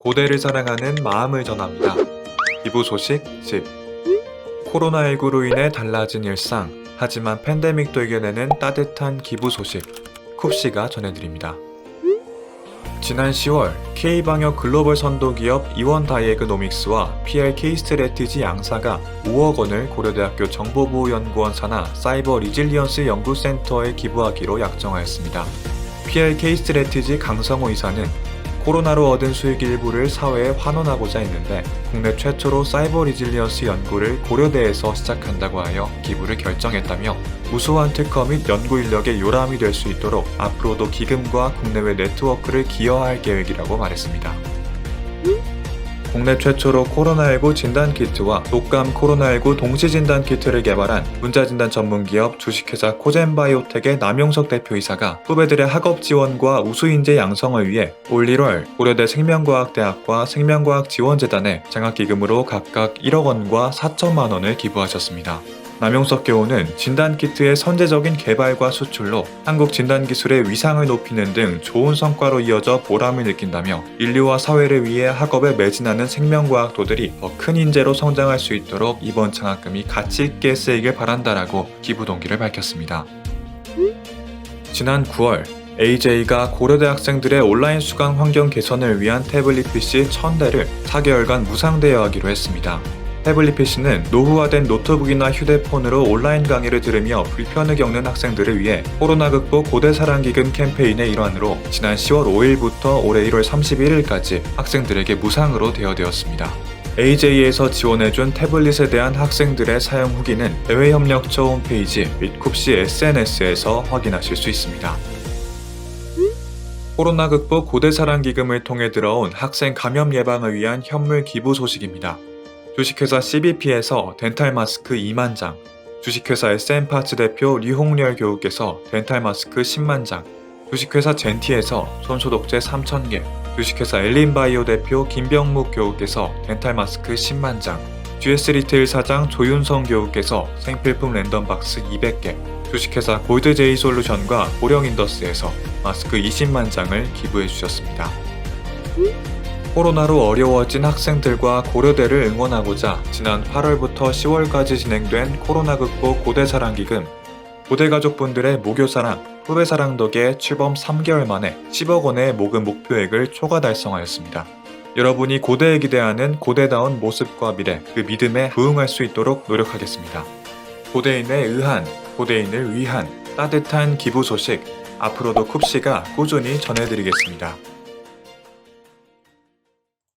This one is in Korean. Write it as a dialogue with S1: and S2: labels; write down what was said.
S1: 고대를 사랑하는 마음을 전합니다. 기부 소식 10. 코로나19로 인해 달라진 일상, 하지만 팬데믹도 이겨내는 따뜻한 기부 소식. 쿱씨가 전해드립니다. 지난 10월 K방역 글로벌 선도 기업 이원 다이에그노믹스와 PLK 스트레티지 양사가 5억 원을 고려대학교 정보보호연구원 산하 사이버 리질리언스 연구센터에 기부하기로 약정하였습니다. PLK 스트레티지 강성호 이사는 코로나로 얻은 수익 일부를 사회에 환원하고자 했는데 국내 최초로 사이버 리질리언스 연구를 고려대에서 시작한다고 하여 기부를 결정했다며 우수한 특허 및 연구 인력의 요람이 될 수 있도록 앞으로도 기금과 국내외 네트워크를 기여할 계획이라고 말했습니다. 국내 최초로 코로나19 진단 키트와 독감 코로나19 동시 진단 키트를 개발한 문자진단 전문 기업 주식회사 코젠바이오텍의 남용석 대표이사가 후배들의 학업 지원과 우수인재 양성을 위해 올 1월 고려대 생명과학대학과 생명과학지원재단에 장학기금으로 각각 1억 원과 4천만 원을 기부하셨습니다. 남용석 교우는 진단키트의 선제적인 개발과 수출로 한국 진단기술의 위상을 높이는 등 좋은 성과로 이어져 보람을 느낀다며 인류와 사회를 위해 학업에 매진하는 생명과학도들이 더 큰 인재로 성장할 수 있도록 이번 장학금이 가치 있게 쓰이길 바란다라고 기부 동기를 밝혔습니다. 지난 9월 AJ가 고려대 학생들의 온라인 수강 환경 개선을 위한 태블릿 PC 1000대를 4개월간 무상 대여하기로 했습니다. 태블릿 PC는 노후화된 노트북이나 휴대폰으로 온라인 강의를 들으며 불편을 겪는 학생들을 위해 코로나 극복 고대 사랑 기금 캠페인의 일환으로 지난 10월 5일부터 올해 1월 31일까지 학생들에게 무상으로 대여되었습니다. AJ에서 지원해준 태블릿에 대한 학생들의 사용 후기는 대외협력처 홈페이지 및 쿱시 SNS에서 확인하실 수 있습니다. 코로나 극복 고대 사랑 기금을 통해 들어온 학생 감염 예방을 위한 현물 기부 소식입니다. 주식회사 CBP에서 덴탈 마스크 2만 장, 주식회사 SM파츠 대표 류홍렬 교우께서 덴탈 마스크 10만 장, 주식회사 젠티에서 손소독제 3,000개, 주식회사 엘린바이오 대표 김병묵 교우께서 덴탈 마스크 10만 장, GS 리테일 사장 조윤성 교우께서 생필품 랜덤 박스 200개, 주식회사 골드제이 솔루션과 보령인더스에서 마스크 20만 장을 기부해 주셨습니다. 코로나로 어려워진 학생들과 고려대를 응원하고자 지난 8월부터 10월까지 진행된 코로나 극복 고대사랑 기금 고대 가족분들의 모교사랑, 후배사랑 덕에 출범 3개월 만에 10억 원의 모금 목표액을 초과 달성하였습니다. 여러분이 고대에 기대하는 고대다운 모습과 미래, 그 믿음에 부응할 수 있도록 노력하겠습니다. 고대인의 의한, 고대인을 위한 따뜻한 기부 소식, 앞으로도 쿱씨가 꾸준히 전해드리겠습니다.